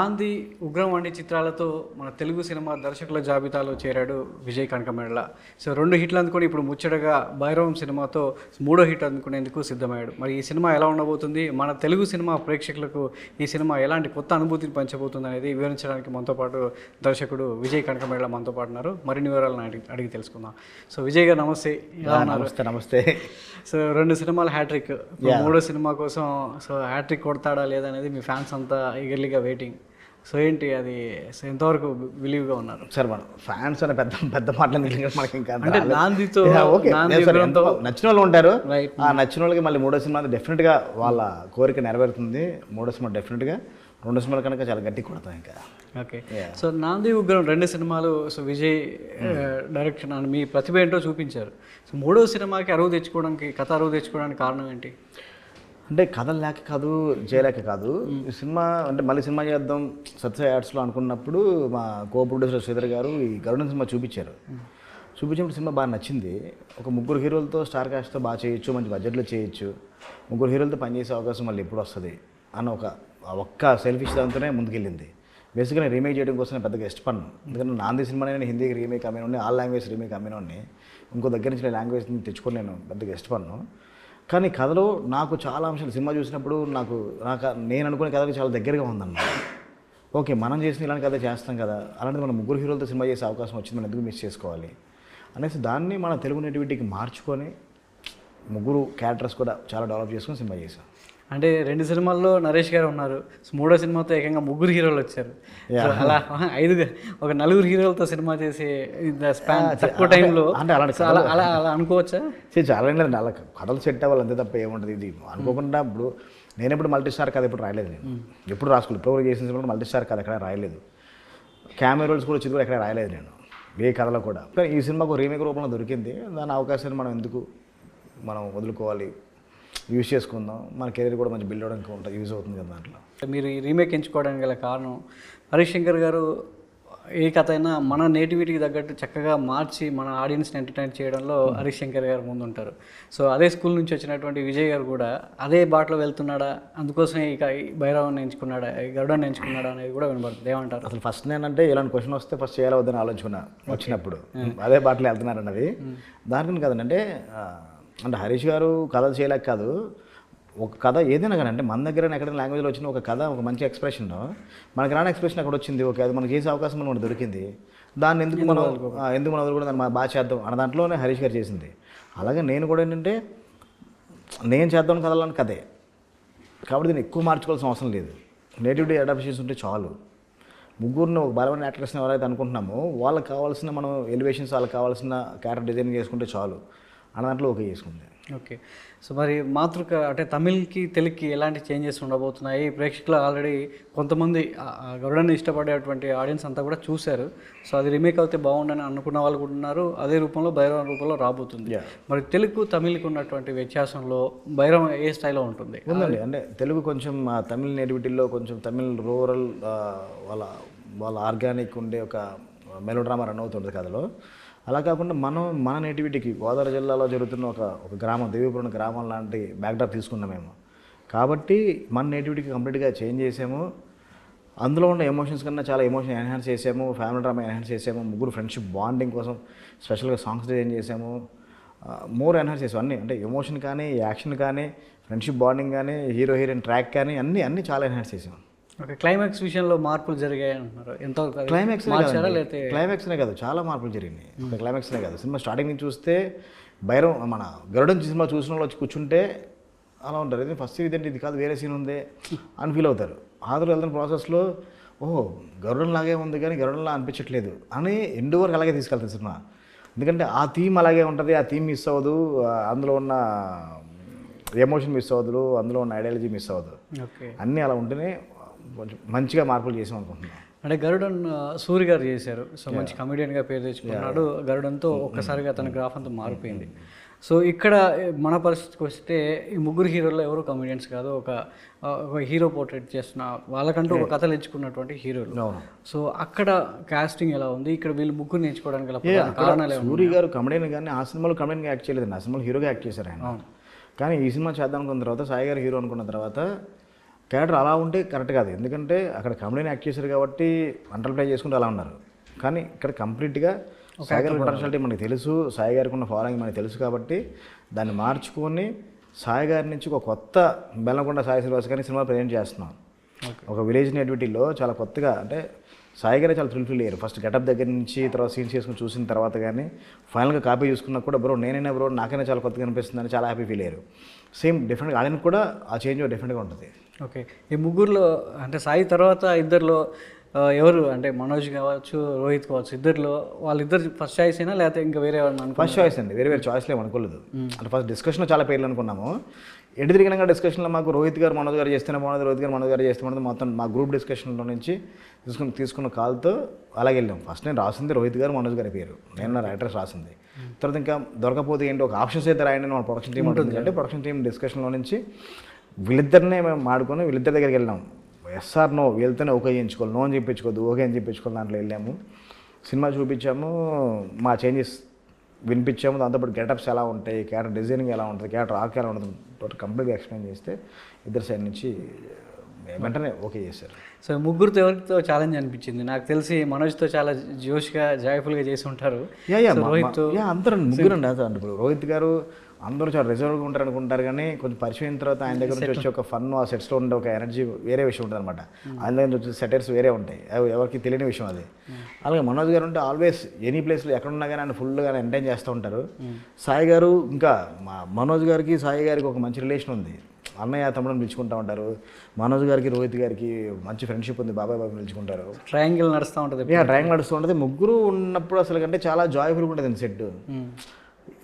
గాంధీ ఉగ్రం వంటి చిత్రాలతో మన తెలుగు సినిమా దర్శకుల జాబితాలో చేరాడు విజయ్ కనకమేడల. సో రెండు హిట్లు అందుకొని ఇప్పుడు ముచ్చటగా భైరవం సినిమాతో మూడో హిట్ అందుకునేందుకు సిద్ధమయ్యాడు. మరి ఈ సినిమా ఎలా ఉండబోతుంది? మన తెలుగు సినిమా ప్రేక్షకులకు ఈ సినిమా ఎలాంటి కొత్త అనుభూతిని పంచబోతుంది అనేది వివరించడానికి మనతో పాటు దర్శకుడు విజయ్ కనకమేడల మనతో పాటు ఉన్నారు. మరిన్ని వివరాలను అడిగి అడిగి తెలుసుకుందాం. సో విజయ్ గారు నమస్తే. నమస్తే నమస్తే. సో రెండు సినిమాలు హ్యాట్రిక్ మూడో సినిమా కోసం సో హ్యాట్రిక్ కొడతాడా లేదా అనేది మీ ఫ్యాన్స్ అంతా ఈగర్లీగా వెయిటింగ్ సో ఏంటి అది? ఎంతవరకు బిలీవ్గా ఉన్నారు? సార్ మనం ఫ్యాన్స్ అనే పెద్ద పెద్ద మాటలు మనకి ఇంకా అంటే. నాందితో ఓకే. నచ్చిన వాళ్ళు ఉంటారు. ఆ నచ్చిన వాళ్ళకి మళ్ళీ మూడో సినిమా డెఫినెట్గా వాళ్ళ కోరిక నెరవేరుతుంది. మూడో సినిమా డెఫినెట్గా రెండు సినిమాల కనుక చాలా గట్టి కొడతాం ఇంకా. ఓకే. సో నాంది ఉగ్రం రెండు సినిమాలు సో విజయ్ డైరెక్షన్ అని మీ ప్రతిభ ఏంటో చూపించారు. సో మూడో సినిమాకి అరువు తెచ్చుకోవడానికి కథ అరువు తెచ్చుకోవడానికి కారణం ఏంటి? అంటే కథ లేక కాదు చేయలేక కాదు. ఈ సినిమా అంటే మళ్ళీ సినిమా చేద్దాం సత్య యాడ్స్లో అనుకున్నప్పుడు మా కో ప్రొడ్యూసర్ శ్రీధర్ గారు ఈ గరుణ సినిమా చూపించారు. చూపించినప్పుడు సినిమా బాగా నచ్చింది. ఒక ముగ్గురు హీరోలతో స్టార్ కాస్ట్తో బాగా చేయొచ్చు మంచి బడ్జెట్లో చేయొచ్చు. ముగ్గురు హీరోలతో పనిచేసే అవకాశం మళ్ళీ ఎప్పుడు వస్తుంది అన్న ఒక ఒక్క సెల్ఫిష్ దాంతోనే ముందుకెళ్ళింది. బేసిక్గా రీమేక్ చేయడం కోసం నేను పెద్దగా ఇష్టపడను. ఎందుకంటే నాంది సినిమా నేను హిందీకి రీమేక్ అమ్మినోడిని ఆల్ లాంగ్వేజ్ రీమేక్ అమ్మినోడిని ఇంకో దగ్గర నుంచి లాంగ్వేజ్ తెచ్చుకొని నేను పెద్దగా ఇష్టపడను. కానీ కథలో నాకు చాలా అంశాలు సినిమా చూసినప్పుడు నాకు నాకు నేను అనుకునే కథకు చాలా దగ్గరగా ఉందన్నమాట. ఓకే మనం చేసిన ఇలాంటి కథ చేస్తాం కదా అలాంటి మన ముగ్గురు హీరోలతో సినిమా చేసే అవకాశం వచ్చింది మనం ఎందుకు మిస్ చేసుకోవాలి? అనేసి దాన్ని మన తెలుగు నేటివిటీకి మార్చుకొని ముగ్గురు క్యారెక్టర్స్ కూడా చాలా డెవలప్ చేసుకొని సినిమా చేశాం. అంటే రెండు సినిమాల్లో నరేష్ గారు ఉన్నారు. మూడో సినిమాతో ఏకంగా ముగ్గురు హీరోలు వచ్చారు. అలా ఐదు ఒక నలుగురు హీరోలతో సినిమా చేసి స్పాన్ తక్కువ టైంలో అంటే అలా అలా అలా అనుకోవచ్చా? సే చాలా లేదు. అలా కథలు సెట్ అవ్వాలి అంతే తప్ప ఏముంటుంది? ఇది అనుకోకుండా ఇప్పుడు నేను ఎప్పుడు మల్టీ స్టార్ కథ ఎప్పుడు రాయలేదు నేను. ఎప్పుడు రాసుకోలేదు. ఇప్పుడు చేసిన సినిమాలో మల్టీ స్టార్ కథ ఎక్కడ రాయలేదు. కెమెరా రోల్స్ కూడా వచ్చింది కూడా ఎక్కడ రాయలేదు నేను. ఏ కథలో కూడా. ఈ సినిమాకు రీమేక్ రూపంలో దొరికింది. దాని అవకాశాన్ని మనం ఎందుకు మనం వదులుకోవాలి? యూజ్ చేసుకుందాం. మన కెరీర్ కూడా మంచి బిల్డ్ అవడానికి ఉంటుంది యూజ్ అవుతుంది కదా దాంట్లో. మీరు ఈ రీమేక్ ఎంచుకోవడానికి గల కారణం హరీష్ శంకర్ గారు ఏ కథ అయినా మన నేటివిటీకి తగ్గట్టు చక్కగా మార్చి మన ఆడియన్స్ని ఎంటర్టైన్ చేయడంలో హరీష్ శంకర్ గారు ముందుంటారు. సో అదే స్కూల్ నుంచి వచ్చినటువంటి విజయ్ గారు కూడా అదే బాటలో వెళ్తున్నాడా అందుకోసమే ఇక భైరవాన్ని ఎంచుకున్నాడా గరుడాన్ని ఎంచుకున్నాడా అనేది కూడా వినబడుతుంది. ఏమంటారు? అసలు ఫస్ట్ నేనంటే ఇలాంటి క్వశ్చన్ వస్తే ఫస్ట్ చేయాలి వద్దని ఆలోచుకున్నా వచ్చినప్పుడు. అదే బాటలో వెళ్తున్నారు అన్నది దానికని కదండి అంటే అంటే హరీష్ గారు కథలు చేయలేక కాదు. ఒక కథ ఏదైనా కానీ అంటే మన దగ్గర ఎక్కడైనా లాంగ్వేజ్లో వచ్చిన ఒక కథ ఒక మంచి ఎక్స్ప్రెషన్ మనకి రాని ఎక్స్ప్రెషన్ అక్కడ వచ్చింది. ఓకే అది మనకి చేసే అవకాశం మనకు దొరికింది. దాన్ని ఎందుకు మనం ఎందుకు మనం కూడా దాన్ని బాగా చేద్దాం అన్న దాంట్లోనే హరీష్ గారు చేసింది. అలాగే నేను కూడా ఏంటంటే నేను చేద్దాం కథలని కథే. కాబట్టి దీన్ని ఎక్కువ మార్చుకోవాల్సిన అవసరం లేదు. నేటివిటీ అడాప్షన్స్ ఉంటే చాలు. ముగ్గురిని ఒక బలమైన యాక్టర్స్ని ఎవరైతే అనుకుంటున్నామో వాళ్ళకి కావాల్సిన మనం ఎలివేషన్స్ వాళ్ళకి కావాల్సిన క్యారెక్టర్ డిజైన్ చేసుకుంటే చాలు. అన్న దాంట్లో ఓకే చేసుకుంది. ఓకే. సో మరి మాతృక అంటే తమిళ్కి తెలుగుకి ఎలాంటి చేంజెస్ ఉండబోతున్నాయి? ప్రేక్షకులు ఆల్రెడీ కొంతమంది గరుడాన్ని ఇష్టపడేటువంటి ఆడియన్స్ అంతా కూడా చూశారు. సో అది రీమేక్ అయితే బాగుండని అనుకున్న వాళ్ళు కూడా ఉన్నారు. అదే రూపంలో భైరవ రూపంలో రాబోతుంది. మరి తెలుగు తమిళ్కి ఉన్నటువంటి వ్యత్యాసంలో భైరవం ఏ స్థాయిలో ఉంటుంది? ఉందండి. అంటే తెలుగు కొంచెం తమిళ నేటివిటీలో కొంచెం తమిళ్ రూరల్ వాళ్ళ వాళ్ళ ఆర్గానిక్ ఉండే ఒక మెలో డ్రామా రన్ అవుతుంటుంది కథలో. అలా కాకుండా మనం మన నేటివిటీకి గోదావరి జిల్లాలో జరుగుతున్న ఒక ఒక గ్రామం దేవీపురం గ్రామం లాంటి బ్యాక్డ్రాప్ తీసుకున్నాం మేము. కాబట్టి మన నేటివిటీకి కంప్లీట్గా చేంజ్ చేసాము. అందులో ఉన్న ఎమోషన్స్ కన్నా చాలా ఎమోషన్ ఎన్హాన్స్ చేసాము. ఫ్యామిలీ డ్రామా ఎన్హాన్స్ చేసాము. ముగ్గురు ఫ్రెండ్షిప్ బాండింగ్ కోసం స్పెషల్గా సాంగ్స్ డిజైన్ చేసాము. మోర్ ఎన్హాన్స్ చేసాము అన్నీ అంటే ఎమోషన్ కానీ యాక్షన్ కానీ ఫ్రెండ్షిప్ బాండింగ్ కానీ హీరో హీరోయిన్ ట్రాక్ కానీ అన్నీ అన్నీ చాలా ఎన్హాన్స్ చేసాము క్లైమాక్స్ విషయంలో మార్పులు జరిగాయి అంటున్నారు. ఎంతో క్లైమాక్స్ లేకపోతే క్లైమాక్స్నే కాదు చాలా మార్పులు జరిగినాయి. ఒక క్లైమాక్స్నే కాదు. సినిమా స్టార్టింగ్ నుంచి చూస్తే భైరం మన గరుడం సినిమా చూసిన వాళ్ళు వచ్చి కూర్చుంటే అలా ఉంటారు. ఇది ఫస్ట్ ఇదేంటి ఇది కాదు వేరే సీన్ ఉంది అని ఫీల్ అవుతారు. ఆదురు వెళ్తున్న ప్రాసెస్లో ఓహో గరుడం లాగే ఉంది కానీ గరుడంలా అనిపించట్లేదు అని ఎండు వరకు అలాగే తీసుకెళ్తారు సినిమా. ఎందుకంటే ఆ థీమ్ అలాగే ఉంటుంది ఆ థీమ్ మిస్ అవ్వదు అందులో ఉన్న ఎమోషన్ మిస్ అవ్వదు అందులో ఉన్న ఐడియాలజీ మిస్ అవ్వదు. అన్నీ అలా ఉంటేనే కొంచెం మంచిగా మార్పులు చేసాం అనుకుంటున్నాను అంటే గరుడన్ సూరి గారు చేశారు. సో మంచి కమెడియన్గా పేరు తెచ్చుకున్నాడు. గరుడంతో ఒక్కసారిగా తన గ్రాఫ్ అంతా మారిపోయింది. సో ఇక్కడ మన పరిస్థితికి వస్తే ఈ ముగ్గురు హీరోల్లో ఎవరు కమెడియన్స్ కాదు. ఒక హీరో పోర్ట్రేట్ చేస్తున్న వాళ్ళకంటూ ఒక కథలు ఎంచుకున్నటువంటి హీరోలు. సో అక్కడ కాస్టింగ్ ఎలా ఉంది? ఇక్కడ వీళ్ళు ముగ్గురు నేర్చుకోవడానికి కారణాలు? సూరి గారు కమెడియన్ కానీ ఆ సినిమాలో కమెడియన్గా యాక్ట్ చేయలేదండి ఆ సినిమాలో హీరోగా యాక్ట్ చేశారు ఆయన. కానీ ఈ సినిమా చేద్దాం అనుకున్న తర్వాత సాయి గారు హీరో అనుకున్న తర్వాత క్యారెక్టర్ అలా ఉంటే కరెక్ట్ కాదు. ఎందుకంటే అక్కడ కమెడీని యాక్ట్ చేశారు కాబట్టి వంటలు ప్లే చేసుకుంటూ అలా ఉన్నారు. కానీ ఇక్కడ కంప్లీట్గా సాయి గారి పొటెన్షియాలిటీ మనకి తెలుసు. సాయి గారికి ఉన్న ఫాలోయింగ్ మనకి తెలుసు కాబట్టి దాన్ని మార్చుకొని సాయి గారి నుంచి ఒక కొత్త బెల్లంకొండ సాయి శ్రీనివాస్ గారిని సినిమా ప్రజెంట్ చేస్తున్నాం. ఒక విలేజ్ నేటివిటీలో చాలా కొత్తగా అంటే సాయి గారే చాలా థ్రిల్ ఫీల్ అయ్యారు. ఫస్ట్ గెటప్ దగ్గర నుంచి తర్వాత సీన్స్ చేసుకుని చూసిన తర్వాత కానీ ఫైనల్గా కాపీ చూసుకున్నా కూడా బ్రో నేనైనా బ్రో నాకైనా చాలా కొత్తగా అనిపిస్తుందని చాలా హ్యాపీ ఫీల్ అయ్యారు. సేమ్ డిఫరెంట్గా ఆడిన కూడా ఆ చేంజ్ డిఫరెంట్గా ఉంటుంది. ఓకే. ఈ ముగ్గురులో అంటే సాయి తర్వాత ఇద్దరిలో ఎవరు? అంటే మనోజ్ కావచ్చు రోహిత్ కావచ్చు ఇద్దరిలో వాళ్ళిద్దరు ఫస్ట్ చాయిస్ అయినా లేకపోతే ఇంకా వేరే ఫస్ట్ చాయిస్ అండి. వేరే వేరే చాయిస్లు ఏమి అనుకోలేదు. అంటే ఫస్ట్ డిస్కషన్లో చాలా పేర్లు అనుకున్నాము. ఎటు తిరిగినాక డిస్కషన్లో మాకు రోహిత్ గారు మనోజ్ గారు చేస్తేనే బాగుంది రోహిత్ గారు మనోజ్ గారు చేస్తే బాగుంది. మొత్తం మా గ్రూప్ డిస్కషన్లో నుంచి తీసుకుని తీసుకున్న కాల్తో అలాగే వెళ్ళాం. ఫస్ట్ నేను రాసింది రోహిత్ గారు మనోజ్ గారి పేరు. నేను నా రైటర్స్ రాసింది. తర్వాత ఇంకా దొరకపోతే ఏంటి ఒక ఆప్షన్స్ అయితే రాయండి మన ప్రొడక్షన్ టీం ఉంటుంది. అంటే ప్రొడక్షన్ టీం డిస్కషన్లో నుంచి వీళ్ళిద్దరినే మేము మాడుకొని వీళ్ళిద్దరి దగ్గరికి వెళ్ళాం. ఎస్ఆర్ నో వీళ్ళతోనే ఓకే చేయించుకోవాలి నో అని చెప్పించుకోవద్దు ఓకే అని చెప్పించుకోవాలి దాంట్లో వెళ్ళాము. సినిమా చూపించాము మా చేంజెస్ వినిపించాము. దాంతోపాటు గెటప్స్ ఎలా ఉంటాయి క్యారెక్టర్ డిజైనింగ్ ఎలా ఉంటుంది క్యారెక్టర్ ఆర్క్ ఎలా ఉంటుంది కంప్లీట్గా ఎక్స్ప్లెయిన్ చేస్తే ఇద్దరు సైడ్ నుంచి వెంటనే ఓకే చేశారు. సో ముగ్గురితో ఎవరితో ఛాలెంజ్ అనిపించింది? నాకు తెలిసి మనోజ్తో చాలా జోష్గా జాయ్ఫుల్గా చేసి ఉంటారు. రోహిత్ అందరూ ముగ్గురు అండి ఇప్పుడు రోహిత్ గారు అందరూ చాలా రిజర్వ్గా ఉంటారు అనుకుంటారు కానీ కొంచెం పరిచయం అయిన తర్వాత ఆయన దగ్గర నుంచి వచ్చే ఒక ఫన్ ఆ సెట్స్లో ఉండే ఒక ఎనర్జీ వేరే విషయం ఉంటుంది అనమాట ఆయన దగ్గర నుంచి సెటర్స్ వేరే ఉంటాయి. ఎవరికి తెలియని విషయం అది. అలాగే మనోజ్ గారు ఉంటే ఆల్వేస్ ఎనీ ప్లేస్లో ఎక్కడ ఉన్నా కానీ ఆయన ఫుల్గా ఎంటైన్ చేస్తూ ఉంటారు. సాయి గారు ఇంకా మా మనోజ్ గారికి సాయి గారికి ఒక మంచి రిలేషన్ ఉంది. అన్నయ్య తమ్ముడిని పిలుచుకుంటూ ఉంటారు. మనోజ్ గారికి రోహిత్ గారికి మంచి ఫ్రెండ్షిప్ ఉంది. బాబాయ్ బాబాయ్ పిలుచుకుంటారు. ట్రయాంగిల్ నడుస్తూ ఉంటుంది డ్రాయింగ్ నడుస్తూ ఉంటుంది. ముగ్గురు ఉన్నప్పుడు అసలు కంటే చాలా జాయ్ఫుల్గా ఉంటుంది సెట్.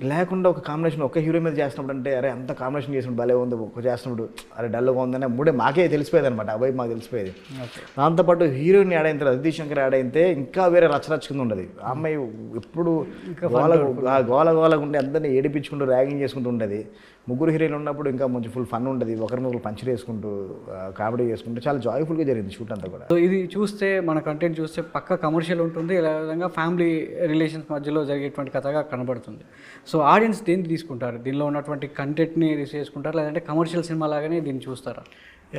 లేకుండా ఒక కాంబినేషన్ ఒక హీరో మీద చేసినప్పుడు అంటే అరే అంత కాంబినేషన్ చేసినప్పుడు భలే ఉంది. ఒక చేసినప్పుడు అరే డల్గా ఉందని మూడే మాకే తెలిసిపోయేది అనమాట అబ్బాయి మాకు తెలిసిపోయేది. దాంతోపాటు హీరోయిన్ యాడ్ అయిన తర్వాత అదితి శంకర్ యాడ్ అయితే ఇంకా వేరే రచ్చరచ్చ కింద ఉండదు ఆ అమ్మాయి ఎప్పుడు గోల గోల గోలగా ఉండి అందరినీ ఏడిపించుకుంటూ ర్యాగింగ్ చేసుకుంటూ ఉండేది ముగ్గురు హీరోయిన్లు ఉన్నప్పుడు ఇంకా మంచి ఫుల్ ఫన్ ఉండదు. ఒకరిని ఒకరు పంచర్ వేసుకుంటూ కామెడీ చేసుకుంటూ చాలా జాయ్ఫుల్గా జరిగింది షూట్ అంతా కూడా. సో ఇది చూస్తే మన కంటెంట్ చూస్తే పక్క కమర్షియల్ ఉంటుంది. ఇలా విధంగా ఫ్యామిలీ రిలేషన్స్ మధ్యలో జరిగేటువంటి కథగా కనబడుతుంది. సో ఆడియన్స్ దేన్ని తీసుకుంటారు? దీనిలో ఉన్నటువంటి కంటెంట్ని రిసీవ్ చేసుకుంటారు? లేదంటే కమర్షియల్ సినిమా లాగానే దీన్ని చూస్తారా?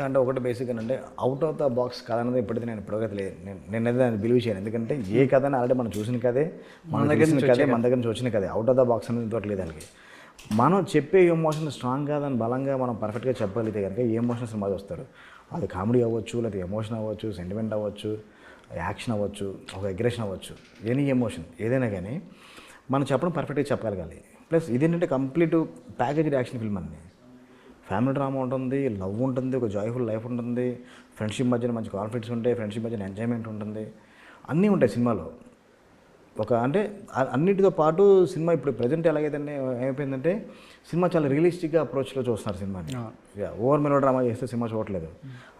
అంటే ఒకటి బేసిక్ అంటే అవుట్ ఆఫ్ ద బాక్స్ కథ అనేది ఇప్పటికీ నేను ఇప్పటికైతే లేదు నేను దాన్ని బిలీవ్ చేయను. ఎందుకంటే ఏ కథ ఆల్రెడీ మనం చూసిన కదే మన దగ్గర నుంచి కదే మన దగ్గర నుంచి వచ్చిన కదే అవుట్ ఆఫ్ ద బాక్స్ అనేది ఇంకోటి లేదు దానికి. మనం చెప్పే ఎమోషన్ స్ట్రాంగ్ కాదని బలంగా మనం పర్ఫెక్ట్గా చెప్పగలిగితే కనుక ఏ ఎమోషన్ సినిమా వస్తారు అది కామెడీ అవ్వచ్చు లేదా ఎమోషన్ అవ్వచ్చు సెంటిమెంట్ అవ్వచ్చు యాక్షన్ అవ్వచ్చు ఒక అగ్రెషన్ అవ్వచ్చు. ఎనీ ఎమోషన్ ఏదైనా కానీ మనం చెప్పడం పర్ఫెక్ట్గా చెప్పగలగాలి. ప్లస్ ఇదేంటంటే కంప్లీట్ ప్యాకేజ్ యాక్షన్ ఫిల్మ్ అన్ని ఫ్యామిలీ డ్రామా ఉంటుంది లవ్ ఉంటుంది ఒక జాయ్ఫుల్ లైఫ్ ఉంటుంది ఫ్రెండ్షిప్ మధ్యన మంచి కాన్ఫిడెన్స్ ఉంటాయి ఫ్రెండ్షిప్ మధ్యన ఎంజాయ్మెంట్ ఉంటుంది. అన్నీ ఉంటాయి సినిమాలో. ఒక అంటే అన్నిటితో పాటు సినిమా ఇప్పుడు ప్రజెంట్ ఎలాగైతే ఏమైపోయిందంటే సినిమా చాలా రియలిస్టిక్గా అప్రోచ్లో చూస్తున్నారు సినిమాని. ఓవర్ మెలో డ్రామా చేస్తే సినిమా చూడట్లేదు.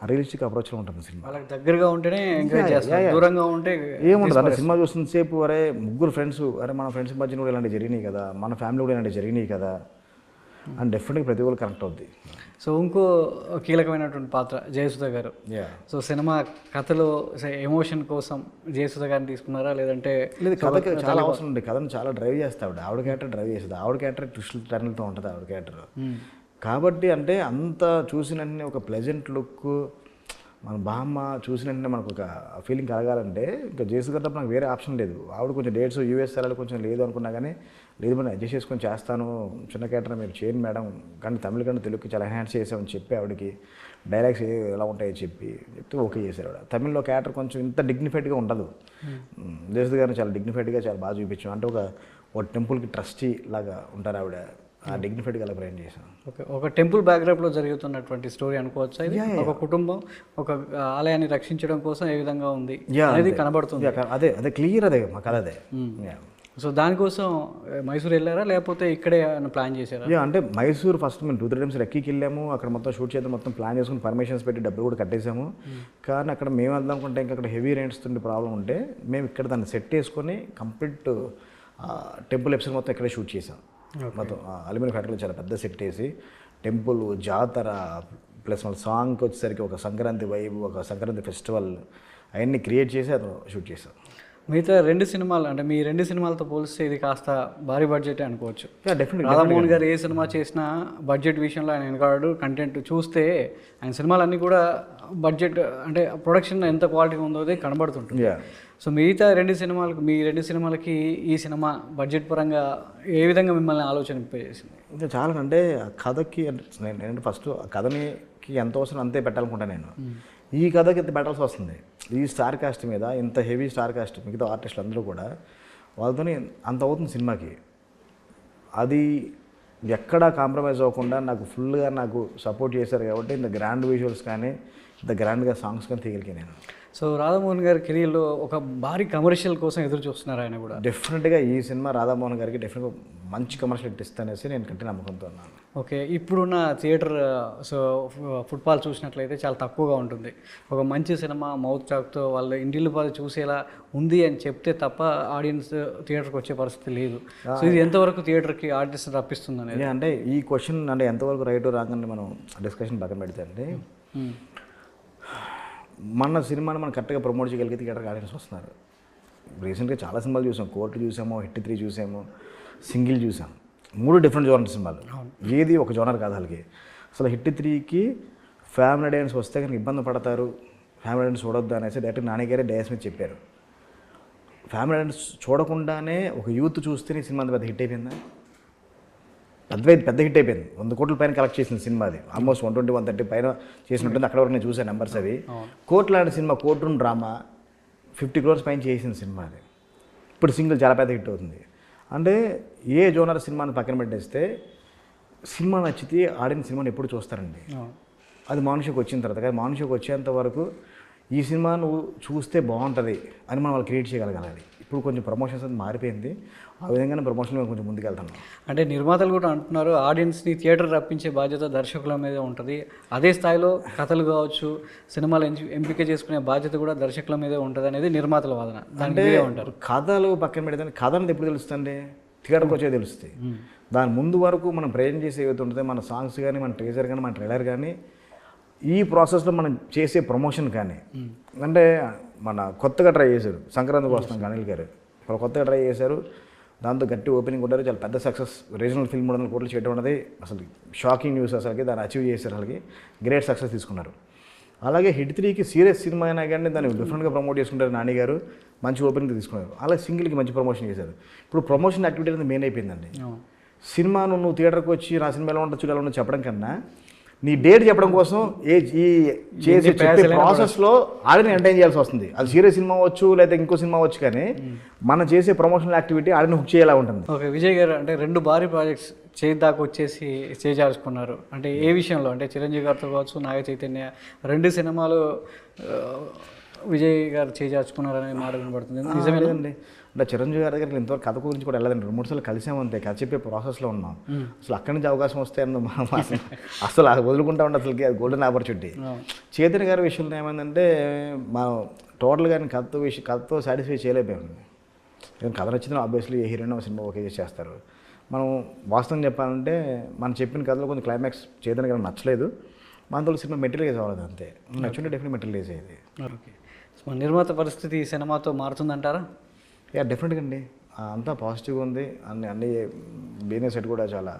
ఆ రియలిస్టిక్ అప్రోచ్లో ఉంటుంది సినిమా. వాళ్ళకి దగ్గరగా ఉంటేనే దూరంగా ఉంటే ఏముండదు అంటే సినిమా చూస్తున్న సేపు అరే ముగ్గురు ఫ్రెండ్స్ అరే మన ఫ్రెండ్స్ మధ్యన కూడా ఇలాంటివి జరిగినాయి కదా మన ఫ్యామిలీ కూడా ఇలాంటివి జరిగినాయి కదా అండ్ డెఫినెట్గా ప్రతి ఒక్కరు కనెక్ట్ అవుద్ది. సో ఇంకో కీలకమైనటువంటి పాత్ర జయసుధ గారు. యా సో సినిమా కథలో ఎమోషన్ కోసం జయసుధ గారిని తీసుకున్నారా? లేదంటే లేదు కథకి చాలా అవసరం ఉంది. కథను చాలా డ్రైవ్ చేస్తా ఆవిడ. ఆవిడ క్యారెక్టర్ డ్రైవ్ చేస్తుంది ఆవిడ క్యారెక్టర్ ట్విస్ట్ టర్న్లతో ఉంటుంది ఆవిడ క్యారెక్టర్. కాబట్టి అంటే అంత చూసిన వెంటనే ఒక ప్లెజెంట్ లుక్ మన బామ్మ చూసిన వెంటనే మనకు ఒక ఫీలింగ్ కలగాలంటే ఇంకా జేసు గారు తప్ప నాకు వేరే ఆప్షన్ లేదు. ఆవిడ కొంచెం డేట్స్ యూఎస్ వెళ్ళాలి కొంచెం లేదు అనుకున్నా కానీ లేదు మనం అడ్జస్ట్ చేసుకొని చేస్తాను. చిన్న క్యారెక్టర్ మీరు చేయండి మేడం కానీ తమిళ కంటే తెలుగుకి చాలా ఎన్హాన్స్ చేసామని చెప్పి ఆవిడకి డైలాగ్స్ ఏ- ఎలా ఉంటాయో చెప్పి చెప్తే ఓకే చేశారు ఆవిడ. తమిళ్ళో క్యారెక్టర్ కొంచెం ఇంత డిగ్నిఫైడ్గా ఉండదు. జేసు గారిని చాలా డిగ్నిఫైడ్గా చాలా బాగా చూపించాం. అంటే ఒక ఒక టెంపుల్కి ట్రస్టీ లాగా ఉంటారు ఆవిడ. ఆ డిగ్నిఫైడ్గా అలా ప్రయాణం చేశాను ఓకే ఒక టెంపుల్ బ్యాక్డ్రాప్లో జరుగుతున్నటువంటి స్టోరీ అనుకోవచ్చా ఇది? ఒక కుటుంబం ఒక ఆలయాన్ని రక్షించడం కోసం ఏ విధంగా ఉంది అనేది. కనబడుతుంది. అదే అదే క్లియర్ అదే మా కథ అదే. సో దానికోసం ఏ, మైసూర్ వెళ్ళారా? లేకపోతే ఇక్కడే ప్లాన్ చేశారా? యా అంటే మైసూర్ ఫస్ట్ మేము టూ త్రీ టైమ్స్ ఎక్కికి వెళ్ళాము. అక్కడ మొత్తం షూట్ చేద్దాం మొత్తం ప్లాన్ చేసుకుని పర్మిషన్స్ పెట్టి డబ్బులు కూడా కట్టేసాము కానీ అక్కడ మేము వెళ్దాం అనుకుంటే ఇంకా అక్కడ హెవీ రేంట్స్ ఉండే ప్రాబ్లం ఉంటే మేము ఇక్కడ దాన్ని సెట్ చేసుకొని కంప్లీట్ టెంపుల్ ఎపిసోడ్ మొత్తం ఇక్కడే షూట్ చేసాం మొత్తం అల్యూమినియం ఫ్యాక్టరీలో చాలా పెద్ద సెట్ వేసి టెంపుల్ జాతర ప్లస్ మన సాంగ్కి వచ్చేసరికి ఒక సంక్రాంతి వైబ్ ఒక సంక్రాంతి ఫెస్టివల్ అవన్నీ క్రియేట్ చేసి అతను షూట్ చేశాను మిగతా రెండు సినిమాలు అంటే మీ రెండు సినిమాలతో పోలిస్తే ఇది కాస్త భారీ బడ్జెట్ అనుకోవచ్చు. రాధామోహన్ గారు ఏ సినిమా చేసినా బడ్జెట్ విషయంలో ఆయన వెనకాడు కంటెంట్ చూస్తే ఆయన సినిమాలన్నీ కూడా బడ్జెట్ అంటే ప్రొడక్షన్ ఎంత క్వాలిటీగా ఉందో అది కనబడుతుంటుంది. సో మిగతా రెండు సినిమాలకు మీ రెండు సినిమాలకి ఈ సినిమా బడ్జెట్ పరంగా ఏ విధంగా మిమ్మల్ని ఆలోచనింపజేసింది ఇంకా చాలా అంటే ఆ కథకి నేను ఫస్ట్ ఆ కథనికి ఎంత అవసరం అంతే పెట్టాలనుకుంటా నేను. ఈ కథకి ఇంత పెట్టాల్సి వస్తుంది. ఈ స్టార్ కాస్ట్ మీద ఇంత హెవీ స్టార్ కాస్ట్ మిగతా ఆర్టిస్టులు అందరూ కూడా వాళ్ళతోని అంత అవుతుంది సినిమాకి. అది ఎక్కడా కాంప్రమైజ్ అవ్వకుండా నాకు ఫుల్గా నాకు సపోర్ట్ చేశారు కాబట్టి ఇంత గ్రాండ్ విజువల్స్ కానీ ఇంత గ్రాండ్గా సాంగ్స్ కానీ తీయగలిగాను నేను. సో రాధామోహన్ గారి కెరీర్లో ఒక భారీ కమర్షియల్ కోసం ఎదురు చూస్తున్నారు ఆయన కూడా. డెఫినెట్గా ఈ సినిమా రాధామోహన్ గారికి డెఫినెట్గా మంచి కమర్షియల్ హిట్ ఇస్తానేసి నేను కంటే నమ్మకంతో ఉన్నాను. ఓకే ఇప్పుడున్న థియేటర్ సో ఫుట్బాల్ చూసినట్లయితే చాలా తక్కువగా ఉంటుంది. ఒక మంచి సినిమా మౌత్ చాక్తో వాళ్ళు ఇంటిల్లు పాది చూసేలా ఉంది అని చెప్తే తప్ప ఆడియన్స్ థియేటర్కి వచ్చే పరిస్థితి లేదు. సో ఇది ఎంతవరకు థియేటర్కి ఆడియన్స్ రప్పిస్తుంది అనేది? అంటే ఈ క్వశ్చన్ అంటే ఎంతవరకు రైట్ రాగానే మనం డిస్కషన్ పక్కన పెడితే అండి. మన సినిమాని మనం కరెక్ట్గా ప్రమోట్ చేయగలిగితే థియేటర్కి ఆడియన్స్ వస్తున్నారు. రీసెంట్గా చాలా సినిమాలు చూసాం. కోర్టు చూసాము హిట్ త్రీ చూసాము. సింగిల్ చూసాం. మూడు డిఫరెంట్ జోనర్ సినిమాలు. ఏది ఒక జోనర్ కాదు వాళ్ళకి. అసలు హిట్ త్రీకి ఫ్యామిలీ ఆడియన్స్ వస్తే కనుక ఇబ్బంది పడతారు. ఫ్యామిలీ ఆడియన్స్ చూడొద్దు అనేసి డైరెక్ట్ నాని గారే డయాస్ మీద చెప్పారు. ఫ్యామిలీ ఆడియన్స్ చూడకుండానే ఒక యూత్ చూస్తేనే ఈ సినిమా అంత పెద్ద హిట్ అయిపోయిందా? పెద్ద పెద్ద హిట్ అయిపోయింది. వంద కోట్ల పైన కలెక్ట్ చేసిన సినిమా అది. Almost one twenty one thirty పైన చేసినట్టుంది. అక్కడ వరకు నేను చూసాను నెంబర్స్ అవి. కోర్టు లాంటి cinema court room drama fifty crores పైన చేసిన సినిమా అది. ఇప్పుడు సింగిల్ చాలా పెద్ద హిట్ అవుతుంది. అంటే ఏ జోనర్ సినిమాని పక్కన పెట్టేస్తే సినిమా నచ్చితే ఆడిన సినిమాని ఎప్పుడు చూస్తారండి. అది మానుషకు వచ్చిన తర్వాత కానీ మానుషకు వచ్చేంత వరకు ఈ సినిమా నువ్వు చూస్తే బాగుంటుంది అని మనం వాళ్ళు క్రియేట్ చేయగలగాలి ఇప్పుడు కొంచెం ప్రమోషన్స్ అది మారిపోయింది. ఆ విధంగానే ప్రమోషన్ మేము కొంచెం ముందుకెళ్తున్నాం. అంటే నిర్మాతలు కూడా అంటున్నారు ఆడియన్స్ని థియేటర్ రప్పించే బాధ్యత దర్శకుల మీద ఉంటుంది. అదే స్థాయిలో కథలు కావచ్చు సినిమాలు ఎంచి- ఎంపిక చేసుకునే బాధ్యత కూడా దర్శకుల మీదే ఉంటుంది అనేది నిర్మాతల వాదన. మీరే ఉంటారు కథలు పక్కన పెడితే కథ అనేది ఎప్పుడు తెలుస్తుంది థియేటర్కి వచ్చే తెలుస్తాయి. దాని ముందు వరకు మనం ప్రజెంట్ చేసే ఏవైతే ఉంటుందో మన సాంగ్స్ కానీ మన ట్రేజర్ కానీ మన ట్రైలర్ కానీ ఈ ప్రాసెస్లో మనం చేసే ప్రమోషన్ కానీ అంటే మన కొత్తగా ట్రై చేశారు. సంక్రాంతికి వస్తాం అనిల్ గారు. వాళ్ళు కొత్తగా ట్రై చేశారు. దాంతో గట్టి ఓపెనింగ్ ఉంటారు చాలా పెద్ద సక్సెస్. రీజనల్ ఫిల్మ్ మూడు వందల కోట్లు చేయడం అనేది అసలు షాకింగ్ న్యూస్ అసలుకి దాన్ని అచీవ్ చేశారు అసలుకి. గ్రేట్ సక్సెస్ తీసుకున్నారు. అలాగే హిట్ త్రీకి సీరియస్ సినిమా అయినా కానీ దాన్ని డిఫరెంట్గా ప్రమోట్ చేసుకుంటారు నాని గారు. మంచి ఓపెనింగ్ తీసుకున్నారు. అలాగే సింగిల్కి మంచి ప్రమోషన్ చేశారు. ఇప్పుడు ప్రమోషన్ యాక్టివిటీ అనేది మెయిన్ అయిపోయిందండి. సినిమాను నువ్వు థియేటర్కి వచ్చి నా సినిమా ఎలా ఉంటుంది చూడాలి ఉండదు చెప్పడం కన్నా నీ డేట్ చెప్పడం కోసం ఏ ఈ చేసి చెప్పే ప్రాసెస్లో ఆడిని ఎంటైన్ చేయాల్సి వస్తుంది. అది సీరియస్ సినిమా వచ్చు లేదా ఇంకో సినిమా వచ్చు కానీ మనం చేసే ప్రమోషనల్ యాక్టివిటీ ఆడిని హుక్ చేయాలా ఉంటుంది. ఓకే విజయ్ గారు అంటే రెండు భారీ ప్రాజెక్ట్స్ చేద్దాకా వచ్చేసి చేజార్చుకున్నారు. అంటే ఏ విషయంలో? అంటే చిరంజీవి గారితో కావచ్చు నాగ చైతన్య రెండు సినిమాలు విజయ్ గారు చేజార్చుకున్నారనే మాట వినబడుతుంది. నిజమే లేదండి. అంటే చిరంజీవి గారి దగ్గరికి ఇంతవరకు కథ గురించి కూడా వెళ్ళదండి రెండు మూడు సార్లు కలిసాము అంతే కథ చెప్పే ప్రాసెస్లో ఉన్నాం. అసలు అక్కడి నుంచి అవకాశం వస్తే అన్న మా- మా- అసలు వదులుకుంటా ఉండే అసలుకి అది గోల్డెన్ ఆపర్చునిటీ చైతన్య గారి విషయంలో ఏమైందంటే మనం టోటల్గా కథతో విషయం కథతో సాటిస్ఫై చేయలేకపోయాము కథ నచ్చింది ఆబ్వియస్లీ ఏ హీరోయిన్ సినిమా ఓకే చేసి చేస్తారు మనం వాస్తవం చెప్పాలంటే మనం చెప్పిన కథలో కొంచెం క్లైమాక్స్ చైతన్య గారికి నచ్చలేదు. మనతో సినిమా మెటీరియలైజ్ అవ్వలేదు అంతే. నచ్చుంటే డెఫినెట్ మెటీరియలైజ్ అయ్యేది. ఓకే. నిర్మాత పరిస్థితి ఈ సినిమాతో మారుతుందంటారా? యా డెఫినెట్గా అండి. అంతా పాజిటివ్గా ఉంది. అన్ని అన్ని బిజినెస్ సెట్ కూడా చాలా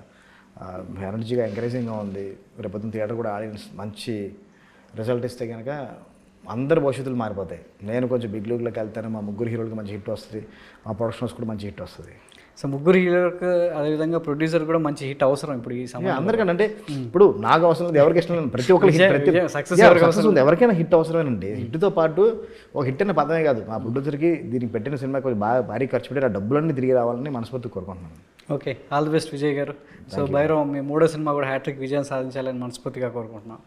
ఎనర్జీగా ఎంకరేజింగ్గా ఉంది. రేపొద్దున థియేటర్ కూడా ఆడియన్స్ మంచి రిజల్ట్ ఇస్తే కనుక అందరి భవిష్యత్తులు మారిపోతాయి. నేను కొంచెం బిగ్ లీగ్లోకి వెళ్తాను మా ముగ్గురు హీరోలకి మంచి హిట్ వస్తుంది మా ప్రొడక్షన్స్ కూడా మంచి హిట్ వస్తుంది. సో ముగ్గురు హీరోలకు అదేవిధంగా ప్రొడ్యూసర్ కూడా మంచి హిట్ అవసరం ఇప్పుడు ఈ సమయం యా, అందరికన్నా అంటే ఇప్పుడు నాకు అవసరం లేదు ఎవరికి ఇష్టం ప్రతి ఒక్కరికి ప్రతి ఉంది. ఎవరికైనా హిట్ అవసరమేనండి. హిట్తో పాటు ఒక హిట్ అనే పదమే కాదు. మా ప్రొడ్యూసర్కి దీనికి పెట్టిన సినిమా కొంచెం బాగా భారీ ఖర్చు పెట్టి ఆ డబ్బులన్నీ తిరిగి రావాలని మనస్ఫూర్తి కోరుకుంటున్నాను. Okay all the best Vijay గారు. సో భైరవం మీ మూడో సినిమా కూడా హ్యాట్రిక్ విజయం సాధించాలని మనస్ఫూర్తిగా కోరుకుంటున్నాం.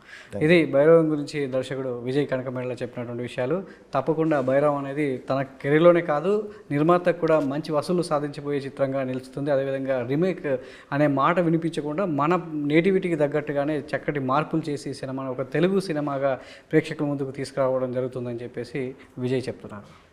ఇది భైరవం గురించి దర్శకుడు విజయ్ కనకమేళ చెప్పినటువంటి విషయాలు. తప్పకుండా భైరవం అనేది తన కెరీర్లోనే కాదు నిర్మాతకు కూడా మంచి వసూలు సాధించబోయే చిత్రంగా నిలుస్తుంది. అదేవిధంగా రీమేక్ అనే మాట వినిపించకుండా మన నేటివిటీకి తగ్గట్టుగానే చక్కటి మార్పులు చేసి సినిమాను ఒక తెలుగు సినిమాగా ప్రేక్షకుల ముందుకు తీసుకురావడం జరుగుతుందని చెప్పేసి విజయ్ చెప్తున్నారు.